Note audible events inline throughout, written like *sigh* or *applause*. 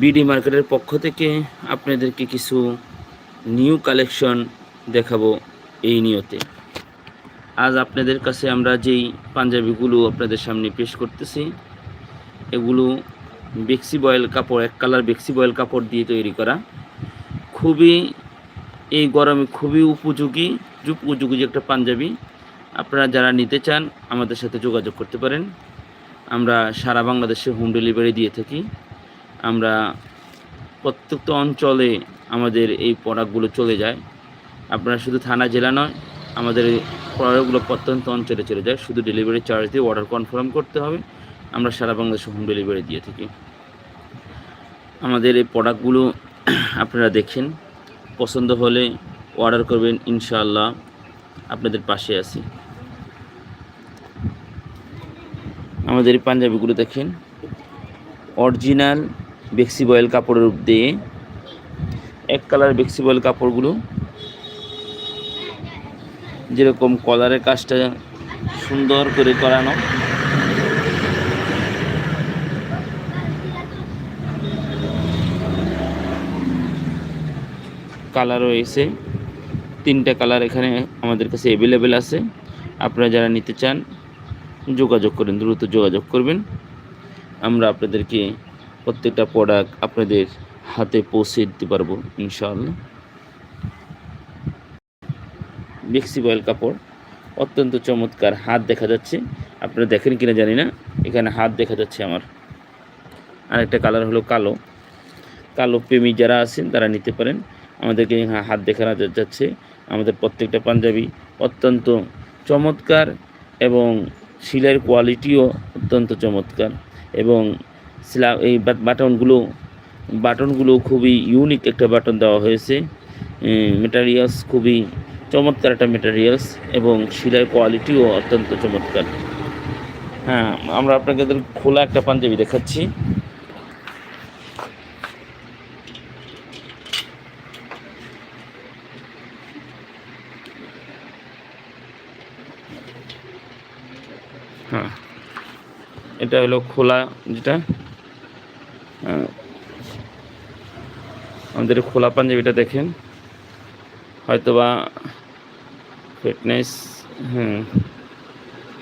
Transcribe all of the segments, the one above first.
BD মার্কেটের পক্ষ থেকে আপনাদেরকে কিছু নিউ কালেকশন দেখাবো এই নিয়তে। আজ আপনাদের কাছে আমরা যেই পাঞ্জাবিগুলো আপনাদের সামনে পেশ করতেছি, এগুলো বেক্সি বয়েল কাপড়, এক কালার বেক্সি বয়েল কাপড় দিয়ে তৈরি করা। খুবই, এই গরমে খুবই উপযোগী উপযোগী একটা পাঞ্জাবি। আপনারা যারা নিতে চান আমাদের সাথে যোগাযোগ করতে পারেন। আমরা সারা বাংলাদেশে হোম ডেলিভারি দিয়ে থাকি। আমরা প্রত্যেকটা অঞ্চলে আমাদের এই প্রোডাক্টগুলো চলে যায়। আপনারা শুধু থানা, জেলা নয়, আমাদের প্রোডাক্টগুলো প্রত্যন্ত অঞ্চলে চলে যায়। শুধু ডেলিভারি চার্জ দিয়ে অর্ডার কনফার্ম করতে হবে। আমরা সারা বাংলাদেশে হোম ডেলিভারি দিয়ে থাকি। আমাদের এই প্রোডাক্টগুলো *clears throat* আপনারা দেখেন। পছন্দ হলে অর্ডার করবেন, ইনশাআল্লাহ। আপনাদের পাশে আছি। আমাদের এই পাঞ্জাবিগুলো দেখেন। অরিজিনাল বেক্সি বয়েল কাপড়ের দিয়ে। এক কালার বেক্সি বয়েল কাপড়গুলো। যেরকম কলারের কাজটা সুন্দর করে করানো। কালার রয়েছে। তিনটা কালার এখানে আমাদের কাছে অ্যাভেলেবেল আছে। আপনারা যারা নিতে চান, যোগাযোগ করেন, দ্রুত যোগাযোগ করবেন। আমরা আপনাদেরকে প্রত্যেকটা প্রোডাক্ট আপনাদের হাতে পৌঁছে দিতে পারব, ইনশাআল্লাহ। বেক্সি বয়েল কাপড়, অত্যন্ত চমৎকার হাত দেখা যাচ্ছে। আপনারা দেখেন কিনা জানি না, এখানে হাত দেখা যাচ্ছে আমার। আর একটা কালার হলো কালো। কালো প্রেমী যারা আছেন, তারা নিতে পারেন। আমাদেরকে হাত দেখা যাচ্ছে। আমাদের প্রত্যেকটা পাঞ্জাবি অত্যন্ত চমৎকার এবং শিলাইয়ের কোয়ালিটিও অত্যন্ত চমৎকার এবং সিলা এই বাটনগুলো বাটনগুলো খুবই ইউনিক একটা বাটন দেওয়া হয়েছে। মেটারিয়ালস খুবই চমৎকার একটা মেটারিয়ালস এবং শিলাইয়ের কোয়ালিটিও অত্যন্ত চমৎকার। হ্যাঁ আমরা আপনাকে খোলা একটা পাঞ্জাবি দেখাচ্ছি। হ্যাঁ এটা হলো খোলা যেটা। আমাদের খোলা পাঞ্জাবিটা দেখেন। হয়তোবা ফিটনেস হুম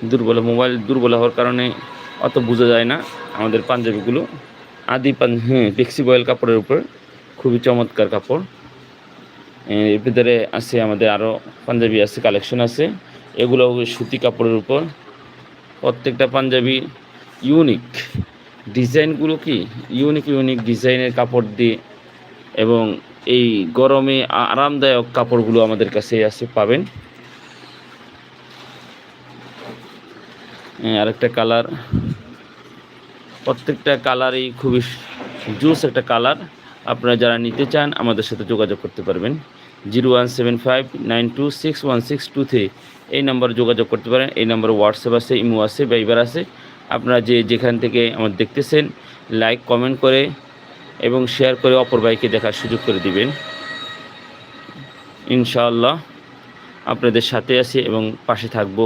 দুর্বল মোবাইল দুর্বল হওয়ার কারণে অত বোঝা যায় না আমাদের পাঞ্জাবিগুলো। আদি পান হ্যাঁ বয়েল কাপড়ের উপর, খুবই চমৎকার কাপড়। এর ভিতরে আছে আমাদের আরও পাঞ্জাবি আছে কালেকশন আছে। এগুলো সুতি কাপড়ের উপর। প্রত্যেকটা পাঞ্জাবি ইউনিক ডিজাইনগুলো কি? ইউনিক ইউনিক ডিজাইনের কাপড় দিয়ে এবং এই গরমে আরামদায়ক কাপড়গুলো আমাদের কাছে আছে, পাবেন। আরেকটা কালার। প্রত্যেকটা কালারই খুবই জুস একটা কালার। আপনারা যারা নিতে চান, আমাদের সাথে যোগাযোগ করতে পারবেন। Zero one seven five nine two six one six two three. এই নাম্বারে যোগাযোগ করতে পারেন। এই নাম্বারে হোয়াটসঅ্যাপ আছে, ইমো আছে বাইবার আছে। আপনারা যে যেখান থেকে আমার দেখতেছেন লাইক কমেন্ট করে এবং শেয়ার করে অপর বাইকে দেখার সুযোগ করে দিবেন। ইনশাআল্লাহ আপনাদের সাথে আছি এবং পাশে থাকব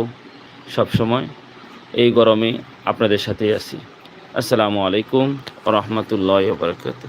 সব সময় এই গরমে আপনাদের সাথেই আছি। আসসালামু আলাইকুম রহমতুল্লাহ বরকত